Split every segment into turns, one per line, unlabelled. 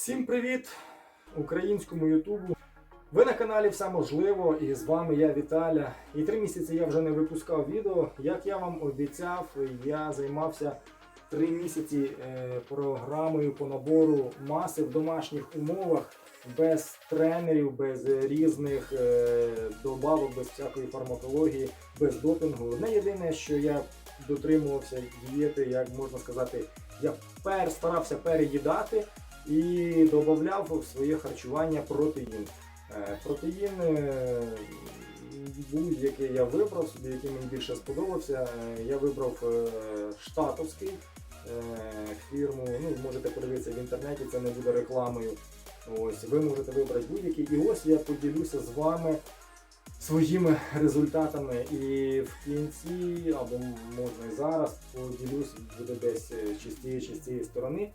Всім привіт українському Ютубу. Ви на каналі Все можливо, і з вами я Віталя. І три місяці я вже не випускав відео. Як я вам обіцяв, я займався три місяці е, програмою по набору маси в домашніх умовах, без тренерів, без різних е, добавок, без всякої фармакології, без допінгу. Одне єдине, що я дотримувався дієти, як можна сказати, я пер, старався переїдати і додавав в своє харчування протеїн. Е, Протеїн е, будь-який я вибрав собі, який мені більше сподобався. Е, Я вибрав штатовський фірму. Ну, можете подивитися в інтернеті, це не буде рекламою. Ось, ви можете вибрати будь-який. І ось я поділюся з вами своїми результатами. І в кінці, або можна і зараз, поділюсь, буде десь е, чи з цієї сторони.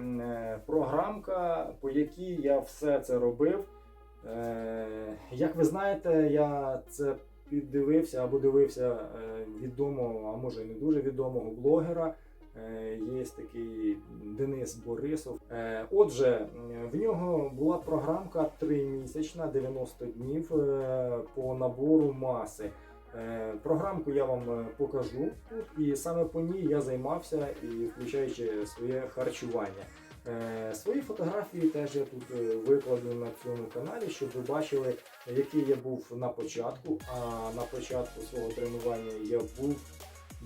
Е, Програмка, по якій я все це робив. Е, Як ви знаєте, я це піддивився або дивився е, відомого, а може і не дуже відомого блогера. Є такий Денис Борисов. Отже, в нього була програмка 3-місячна, 90 днів по набору маси. Е, Програмку я вам е, покажу тут, і саме по ній я займався, і включаючи своє харчування. Е, Свої фотографії теж я тут викладу на цьому каналі, щоб ви бачили, який я був на початку. А на початку свого тренування я був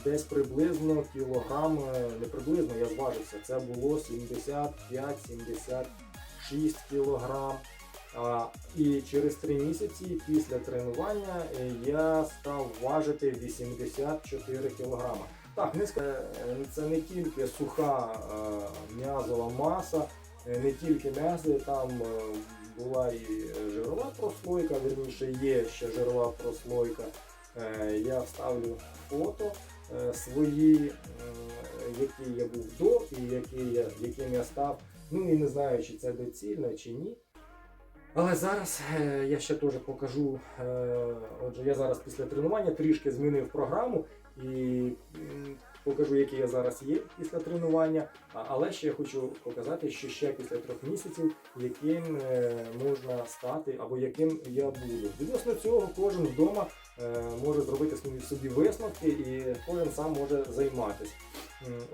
десь приблизно кілограм, не приблизно, я зважився, це було 75-76 кілограм. І через 3 місяці після тренування е, я став важити 84 кілограма. Так, е, це не тільки суха е, м'язова маса, не тільки м'язи, там була і жирова прослойка, верніше є ще жирова прослойка. Я вставлю фото свої, які я був до і яким я став. Ну і не знаю, чи це доцільно, чи ні. Але зараз е, я ще теж покажу. е, Отже, я зараз після тренування трішки змінив програму і покажу, який я зараз є після тренування. Але ще я хочу показати, що ще після трьох місяців, яким е, можна стати або яким я буду. Відносно цього, кожен вдома може зробити собі висновки і кожен сам може займатися.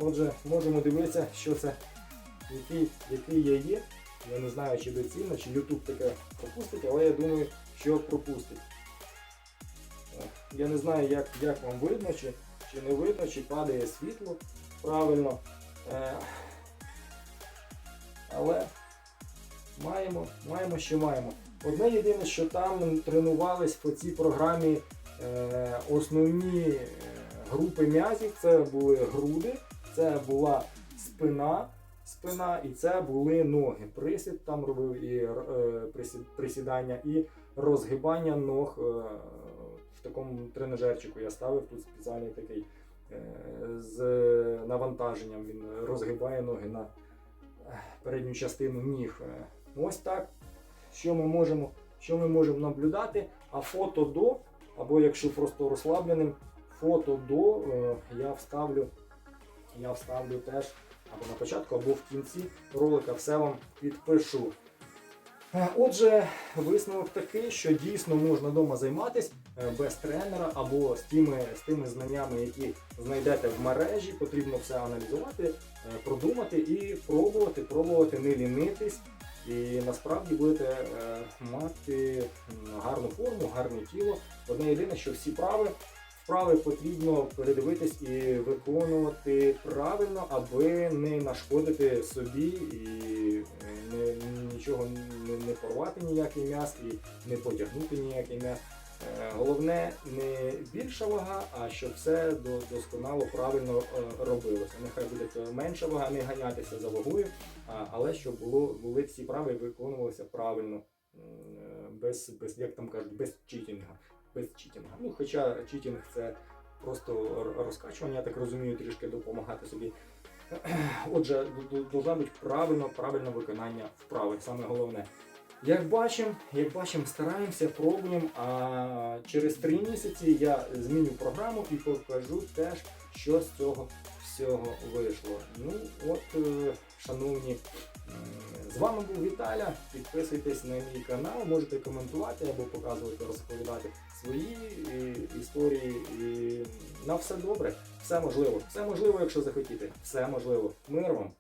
Отже, можемо дивитися, що це, який, який я є. Я не знаю, чи доцільно, чи YouTube таке пропустить, але я думаю, що пропустить. Я не знаю, як, як вам видно, чи, чи не видно, чи падає світло правильно. Е, але маємо, маємо, що маємо. Одне єдине, що там тренувались по цій програмі е, основні е, групи м'язів, це були груди, це була спина, спина і це були ноги. Присід там робив і е, присід- присідання, і розгибання ног. е, в такому тренажерчику я ставив тут спеціальний такий е, з навантаженням. Він розгибає ноги на передню частину ніг. Ось так. Що ми можемо, що ми можемо наблюдати? А фото до, або якщо просто розслабленим, фото до я вставлю, я вставлю теж або на початку, або в кінці ролика все вам підпишу. Е, Отже, висновок такий, що дійсно можна вдома займатися е, без тренера або з тими, з тими знаннями, які знайдете в мережі. Потрібно все аналізувати, е, продумати і пробувати, пробувати, не лінитись. І насправді будете мати гарну форму, гарне тіло. Одне єдине, що всі прави, вправи потрібно передивитись і виконувати правильно, аби не нашкодити собі і е, не, нічого не, порвати ніякий м'яз і не потягнути ніякий м'яз. Е, Головне не більша вага, а щоб все досконало правильно е, робилося. Нехай буде менша вага, не ганятися за вагою, але щоб було, були всі прави і виконувалися правильно, без, без, як там кажуть, без читінга. Без читінга. Хоча читінг це просто розкачування, я так розумію, трішки допомагати собі. Отже, должна бути правильно, правильне виконання вправи, саме головне. Як бачимо, як бачимо, стараємося, пробуємо. А через три місяці я зміню програму і покажу теж, що з цього всього вийшло. Ну, от, е, шановні З вами був Віталя. Підписуйтесь на мій канал, можете коментувати або показувати, розповідати свої е, історії. І на все добре, все можливо. Все можливо, якщо захотіти. Все можливо. Мир вам!